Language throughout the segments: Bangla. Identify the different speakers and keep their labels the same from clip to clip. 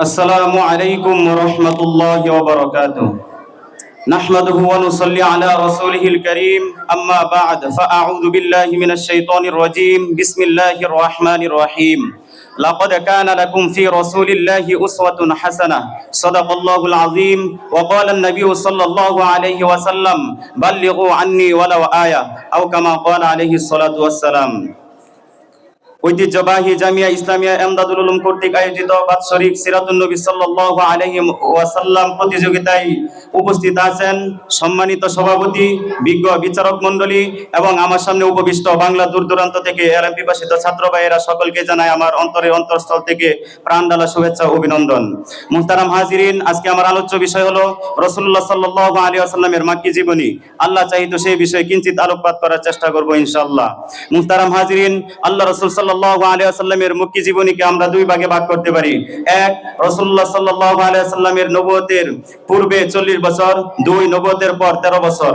Speaker 1: السلام عليكم ورحمة الله وبركاته. نحمده ونصلي على رسوله الكريم. أما بعد فأعوذ بالله من الشيطان الرجيم. بسم الله الرحمن الرحيم. لقد كان لكم في رسول الله أسوة حسنة. صدق الله العظيم. وقال النبي صلى الله عليه وسلم بلغوا عني ولو آية. أو كما قال عليه الصلاة والسلام. ঐতিহ্যবাহী জামিয়া ইসলামিয়া এমদাদুল উলুম কর্তৃক আয়োজিত বাৎসরিক সিরাতুন নবী সাল্লাল্লাহু আলাইহি ওয়াসাল্লাম প্রতিযোগিতায় উপস্থিত আছেন সম্মানিত সভাপতি, বিজ্ঞ বিচারক মণ্ডলী এবং আমার সামনে উপবিষ্ট বাংলা দূর দূরান্ত থেকে এলএম পিপাসিত ছাত্র ভাইয়েরা সকলকে জানাই আমার অন্তরের অন্তরস্থল থেকে প্রাণডালা শুভেচ্ছা অভিনন্দন। মুহতারাম হাজিরিন, আজকে আমার আলোচ্য বিষয় হলো রসুল্লাহ সাল্লাল্লাহু আলাইহি ওয়াসাল্লামের মাক্কি জীবনী। আল্লাহ চাহিত সেই বিষয়ে কিঞ্চিত আলোকপাত করার চেষ্টা করব ইনশাআল্লাহ। মুহতারাম হাজিরিন, আল্লাহ রসুল সাল্লাল্লাহু আলাইহি ওয়াসাল্লামের জীবনীকে আমরা দুই ভাগে ভাগ করতে পারি। এক, রাসূলুল্লাহ সাল্লাল্লাহু আলাইহি ওয়াসাল্লামের নবুয়তের পূর্বে 40 বছর, দুই, নবুয়তের পর 13 বছর।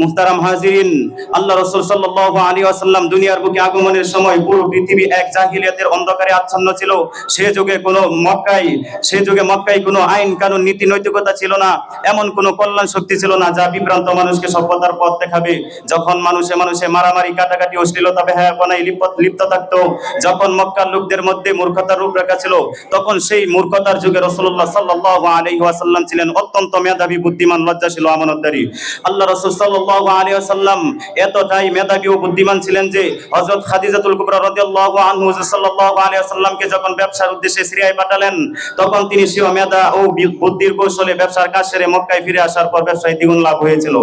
Speaker 1: মুহতারাম হাজিরিন, আল্লাহ রাসূল সাল্লাল্লাহু আলাইহি ওয়াসাল্লাম দুনিয়ার বুকে আগমনের সময় পুরো পৃথিবী এক জাহিলিয়াতের অন্ধকারে আচ্ছন্ন ছিল। সে যুগে কোনো মক্কাই সে যুগে মক্কাই কোনো আইন কানুন, নীতি নৈতিকতা ছিল না। এমন কোনো কল্যাণ শক্তি ছিল না যা বিভ্রান্ত মানুষকে সভ্যতার পথ দেখাবে। যখন মানুষে মানুষে মারামারি, কাটাকাটি, অশ্লীলতা, বেহায়াপনায় লিপ্ত লিপ্ত থাকতো যখন মক্কার লোকদের মধ্যে মূর্খতার রূপরেখা ছিল, তখন সেই মূর্খতার যুগে রসুল্লাহ সাল্লাল্লাহু আলাইহি ওয়াসাল্লাম ছিলেন অত্যন্ত মেধাবী, বুদ্ধিমান, লজ্জাশীল ও আমানতদারী। আল্লাহ রাসূল সাল্লাল্লাহু আলাইহি ওয়াসাল্লাম এতটাই মেধাবী ও বুদ্ধিমান ছিলেন যে হযরত খাদিজাতুল কুবরা রাদিয়াল্লাহু আনহু সাল্লাল্লাহু আলাইহি ওয়াসাল্লামকে যখন ব্যবসার উদ্দেশ্যে সিরিয়ায় পাঠালেন, তখন তিনি স্বীয় মেধা ও বুদ্ধির কৌশলে ব্যবসার কাজ সেরে মক্কায় ফিরে আসার পর ব্যবসায় দ্বিগুণ লাভ হয়েছিল।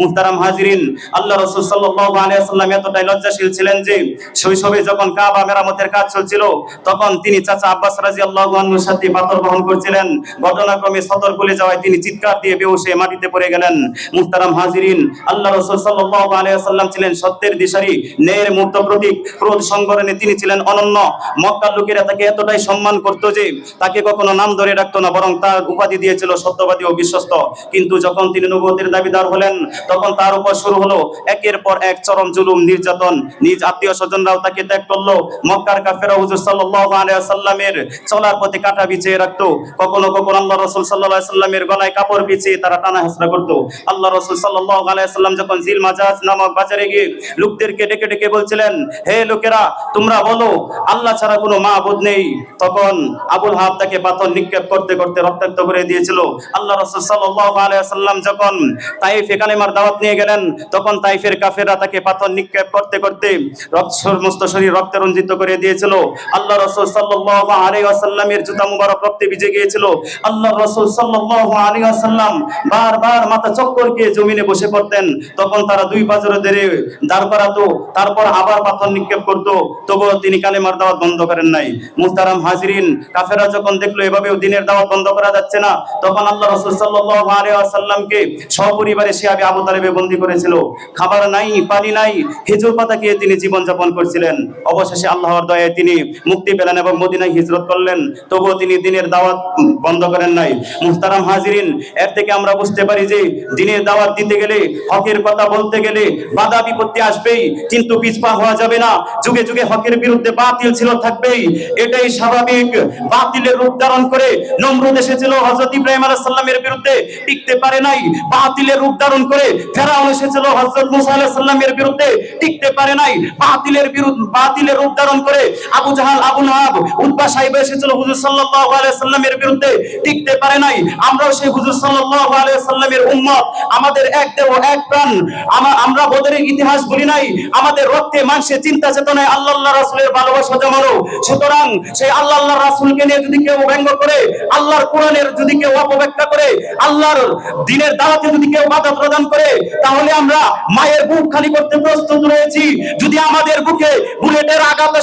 Speaker 1: মুহতারাম হাজিরিন, আল্লাহ রাসূল সাল্লাল্লাহু আলাইহি ওয়াসাল্লাম এতটাই লজ্জাশীল ছিলেন যে শৈশবে যখন কাবা মেরামতের কাজ চলছিল। তখন তিনি চাচা আব্বাস রাদিয়াল্লাহু আনহুর সাথে পাথর বহন করছিলেন। ঘটনাক্রমে সতর খুলে যাওয়ায় তিনি চিৎকার দিয়ে বেহুশে মাটিতে পড়ে গেলেন। মুহতারাম হাজিরিন, আল্লাহ রাসূল সাল্লাল্লাহু আলাইহি ছিলেন সত্যের দিশারি, ন্যায়ের মূর্ত প্রতীক। ক্রোধ সংবরণে তিনি ছিলেন অনন্য। মক্কার লোকেরা তাকে এতটাই সম্মান করতো যে, তাকে কখনো নাম ধরে রাখতো না, বরং তার উপাধি দিয়েছিল সত্যবাদী ও বিশ্বস্ত। কিন্তু যখন তিনি নবুয়তের দাবিদার হলেন, তখন তার উপর শুরু হলো একের পর এক চরম জুলুম, নির্যাতন। নিজ আত্মীয় স্বজনরাও তাকে ত্যাগ করল। মক্কার কাফেরা হুজুর সাল্লাল্লাহু আলাইহি সাল্লামের চলার পথে কাটা বিছিয়ে রাখতো। কখনো কখনো আল্লাহ রাসূল সাল্লাল্লাহু আলাইহি সাল্লামের গলায় কাপড় বিছিয়ে তারা টানা হেসরা করতো। আল্লাহ রাসূল সাল্লাল্লাহু আলাইহি সাল্লাম যখন জিল মাজাজ নামক বাজারে গিয়ে লোকদেরকে ডেকে ডেকে বলছিলেন, হে লোকেরা, তোমরা বলো, আল্লাহ ছাড়া কোনো মাবুদ নেই। তখন আবুল হাব তাকে পাথর নিক্ষেপ করতে করতে রক্তাক্ত করে দিয়েছিল। আল্লাহ রাসূল সাল্লাল্লাহু আলাইহি সাল্লাম যখন তাইফে কালেমার দাওয়াত নিয়ে গেলেন, তখন তাইফের কাফেররা তাকে পাথর নিক্ষেপ করতে করতে রক্ত, সমস্ত শরীর রক্তে রঞ্জিত করে দিয়েছিল। আল্লাহ রাসূল সাল্লাল্লাহু আলাইহি ওয়াসাল্লামের জুতা মুবারক রক্তে ভিজে গিয়েছিল। আল্লাহ রাসূল সাল্লাল্লাহু আলাইহি ওয়াসাল্লাম বারবার মাথা চক্কর খেয়ে জমিনে বসে পড়তেন। তখন তারা দুই পাজরে ধরে দাঁড় করাতো, তারপর আবার পাথর নিক্ষেপ করত। তবুও তিনি কালেমার দাওয়াত বন্ধ করেন নাই। মুহতারাম হাজিরিন, কাফেরা যখন দেখল, এভাবেও দিনের দাওয়াত বন্ধ করা যাচ্ছে না, তখন আল্লাহ রাসূল সাল্লাল্লাহু আলাইহি ওয়াসাল্লামকে সপরিবারে শিয়াবে আবু তালেবে বন্দী করেছিল। খাবার নাই, পানি নাই, খেজুর পাতা খেয়ে তিনি জীবন যাপন করছিলেন। অবশেষে আল্লাহর দয়ায় তিনি মুক্তি পেলেন এবং মদিনায় হিজরত করলেন। তবুও তিনি দিনের দাওয়াত বন্ধ করেন নাই। মুহতারাম হাজিরিন, এর থেকে আমরা বুঝতে পারি যে দিনের দাওয়াত দিতে গেলে, হকের কথা বলতে গেলে বাধা বিপত্তি আসবেই, কিন্তু পিছপা হওয়া যাবে না। যুগে যুগে হকের বিরুদ্ধে বাতিল ছিল, থাকবেই। এটাই স্বাভাবিক। বাতিলের রূপ ধারণ করে নমরুদ এসেছিল, হযরত ইব্রাহিম আলাইহিস সালামের বিরুদ্ধে। টিকতে পারে নাই। বাতিলের রূপ ধারণ করে ফেরাউন এসেছিল, হযরত মুসা আলাইহিস সালামের বিরুদ্ধে। টিকতে পারে নাই। বাতিলের বিরুদ্ধে বাতিলের রূপ করে Abu Jahal, Abu Lahab Utba সাহেব এসেছিল হুজুর সাল্লাল্লাহু আলাইহি সাল্লামের বিরুদ্ধে। টিকতে পারে নাই। আমরাও সেই হুজুর সাল্লাল্লাহু আলাইহি সাল্লামের উম্মত। আমাদের এক দেহ, এক প্রাণ। আমা- আমরা বদরের ইতিহাস বলি নাই। আমাদের রক্তে, মাংসে, চিন্তা চেতনায় আল্লাহ আল্লাহ রাসূলের ভালোবাসা জমানো। সুতরাং সেই আল্লাহ আল্লাহ রাসূলকে নিয়ে যদি কেউ ব্যঙ্গ করে, আল্লাহর কোরআনের যদি কেউ অপব্যাখ্যা করে, আল্লাহর দিনের দাওয়াতে যদি কেউ বাধা প্রদান করে, তাহলে আমরা মায়ের বুক খালি করতে প্রস্তুত রয়েছি। যদি আমাদের বুকে বুলেটের আঘাত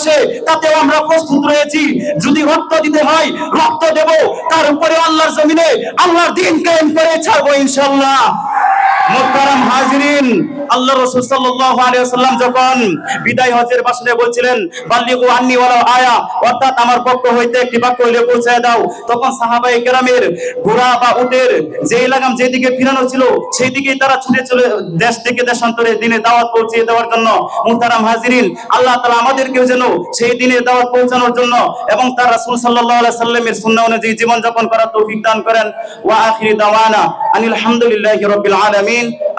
Speaker 1: তাতেও আমরা প্রস্তুত রয়েছি। যদি রক্ত দিতে হয়, রক্ত দেব। তার উপরে আল্লাহর জমিনে আল্লাহর দিন কায়েম করে ছাড়বো ইনশাআল্লাহ। মোত্তারাম হাজিরিন আল্লাহ রসুল সাল্লাল্লাহু আলাইহি ওয়াসাল্লাম যখন বিদায় হজের ভাষণে বলছিলেন, বাল্লিগু আন্নি ওয়ালা আয়া অর্থাৎ আমার পক্ষ হইতে একটি বাক্য হইলে পৌঁছায় দাও, তখন সাহাবায়ে কেরামের ঘোড়া বা উটের যেই লাগাম যেদিকে ফিরানো ছিল সেই দিকেই তারা ছুটে চলে, দেশ থেকে দেশান্তরে দিনে দাওয়াত পৌঁছিয়ে দেওয়ার জন্য মুহতারাম হাজিরিন, আল্লাহ তাআলা আমাদেরকেও যেন সেই দিনে দাওয়াত পৌঁছানোর জন্য এবং তার রাসূল আলাইহি সাল্লামের সুন্নাহ অনুযায়ী জীবন যাপন করার তৌফিক দান করেন। ওয়া আখিরি দাওয়ানা আনিল হামদুলিল্লাহি রাব্বিল আলামিন।